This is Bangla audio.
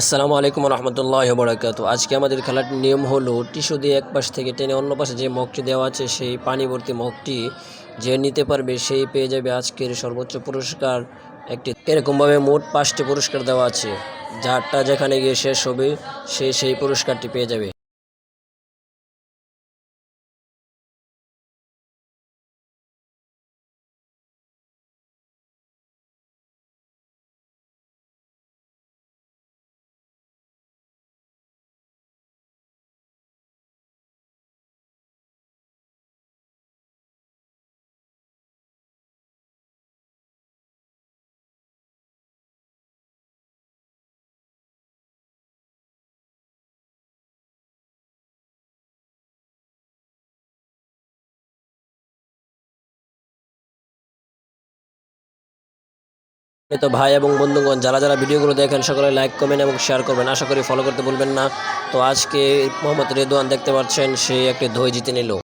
আসসালামু আলাইকুম রহমতুল্লাহ বরাকাত আজকে আমাদের খেলার নিয়ম হলো টিস্যু দিয়ে এক পাশ থেকে টেনে অন্য পাশে যে মগটি দেওয়া আছে, সেই পানিবর্তী মগটি যে নিতে পারবে সেই পেয়ে যাবে আজকের সর্বোচ্চ পুরস্কার একটি। এরকমভাবে মোট পাঁচটি পুরস্কার দেওয়া আছে। যারটা যেখানে গিয়ে শেষ হবে, সে সেই পুরস্কারটি পেয়ে যাবে। তো ভাই এবং বন্ধুগণ, যারা যারা ভিডিওগুলো দেখেন, সকলে লাইক কমেন্ট এবং শেয়ার করবেন। আশা করি ফলো করতে ভুলবেন না। তো আজকে মোহাম্মদ রেদোয়ান দেখতে পাচ্ছেন, সে একটি ধৈ জিতে নিল।